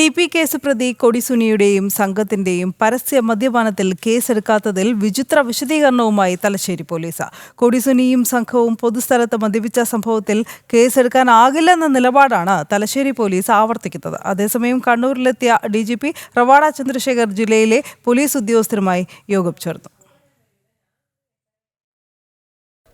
T P case പ്രതി കൊടിസുനിയുടെയും സംഘത്തിന്റെയും പരസ്യ മദ്യപാനത്തിൽ കേസെടുക്കാത്തതിൽ വിചിത്ര വിശദീകരണവുമായി തലശ്ശേരി പോലീസ്. കൊടിസുനിയും സംഘവും പൊതുസ്ഥലത്ത് മദ്യപിച്ച സംഭവത്തിൽ കേസെടുക്കാനാകില്ലെന്ന നിലപാടാണ് തലശ്ശേരി പോലീസ് ആവർത്തിക്കുന്നത്. അതേസമയം കണ്ണൂരിലെത്തിയ D G P Ravada Chandrasekhar ജില്ലയിലെ പോലീസ് ഉദ്യോഗസ്ഥരുമായി യോഗം ചേർന്നു.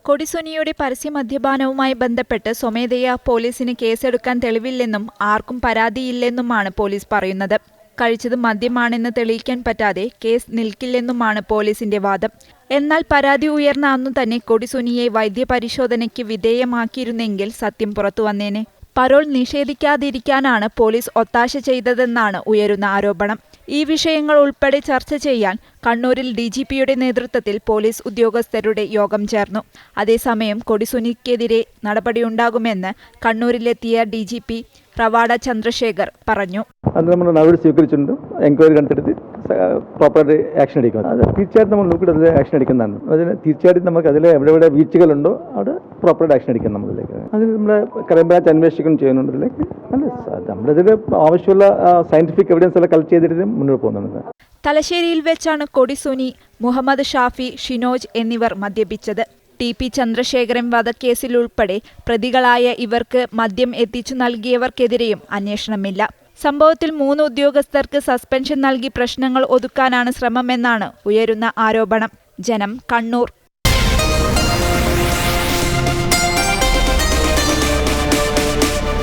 കൊടിസുനിയുടെ പരസ്യ മദ്യപാനവുമായി ബന്ധപ്പെട്ട് സ്വമേധയാ പോലീസിന് കേസെടുക്കാൻ തെളിവില്ലെന്നും ആർക്കും പരാതിയില്ലെന്നുമാണ് പോലീസ് പറയുന്നത്. കഴിച്ചത് മദ്യമാണെന്ന് തെളിയിക്കാൻ പറ്റാതെ കേസ് നിൽക്കില്ലെന്നുമാണ് പോലീസിന്റെ വാദം. എന്നാൽ പരാതി ഉയർന്ന അന്നു തന്നെ കൊടിസുനിയെ വൈദ്യപരിശോധനയ്ക്ക് വിധേയമാക്കിയിരുന്നെങ്കിൽ സത്യം പുറത്തു വന്നേനെ. പരോൾ നിഷേധിക്കാതിരിക്കാനാണ് പോലീസ് ഒത്താശ ചെയ്തതെന്നാണ് ഉയരുന്ന ആരോപണം. ഈ വിഷയങ്ങൾ ഉൾപ്പെടെ ചർച്ച ചെയ്യാൻ കണ്ണൂരിൽ ഡി ജി പിയുടെ നേതൃത്വത്തിൽ പോലീസ് ഉദ്യോഗസ്ഥരുടെ യോഗം ചേർന്നു. അതേസമയം കൊടിസുനിക്കെതിരെ നടപടിയുണ്ടാകുമെന്ന് കണ്ണൂരിലെത്തിയ D G P Ravada Chandrasekhar പറഞ്ഞു. അത് നമ്മൾ നടപടി സ്വീകരിച്ചിട്ടുണ്ട്. എൻക്വയറി കണ്ടെടുത്ത് പ്രോപ്പറായിട്ട് ആക്ഷൻ എടുക്കും അത്. തീർച്ചയായിട്ടും നമ്മൾ നോക്കിയിട്ട് അതിൽ ആക്ഷൻ എടുക്കുന്നതാണ്. അതിന് തീർച്ചയായിട്ടും നമുക്ക് അതിൽ എവിടെ എവിടെ വീഴ്ചകളുണ്ടോ അവിടെ പ്രോപ്പറായിട്ട് ആക്ഷൻ എടുക്കാം നമ്മളിലേക്ക്. അതിൽ നമ്മുടെ ക്രൈംബ്രാഞ്ച് അന്വേഷിക്കണം ചെയ്യുന്നുണ്ട് അല്ല നമ്മളിതിൽ ആവശ്യമുള്ള സയന്റിഫിക് എവിഡൻസ് എല്ലാം കളക്ട് ചെയ്തിട്ട് മുന്നോട്ട് പോകുന്നുണ്ട്. തലശ്ശേരിയിൽ വെച്ചാണ് കൊടിസുനി മുഹമ്മദ് ഷാഫി ഷിനോജ് എന്നിവർ മദ്യപിച്ചത്. ടി പി ചന്ദ്രശേഖരൻ വധക്കേസിൽ ഉൾപ്പെടെ പ്രതികളായ ഇവർക്ക് മദ്യം എത്തിച്ചു നൽകിയവർക്കെതിരെയും അന്വേഷണമില്ല. സംഭവത്തിൽ മൂന്ന് ഉദ്യോഗസ്ഥർക്ക് സസ്പെൻഷൻ നൽകി പ്രശ്നങ്ങൾ ഒതുക്കാനാണ് ശ്രമമെന്നാണ് ഉയരുന്ന ആരോപണം. ജനം കണ്ണൂർ.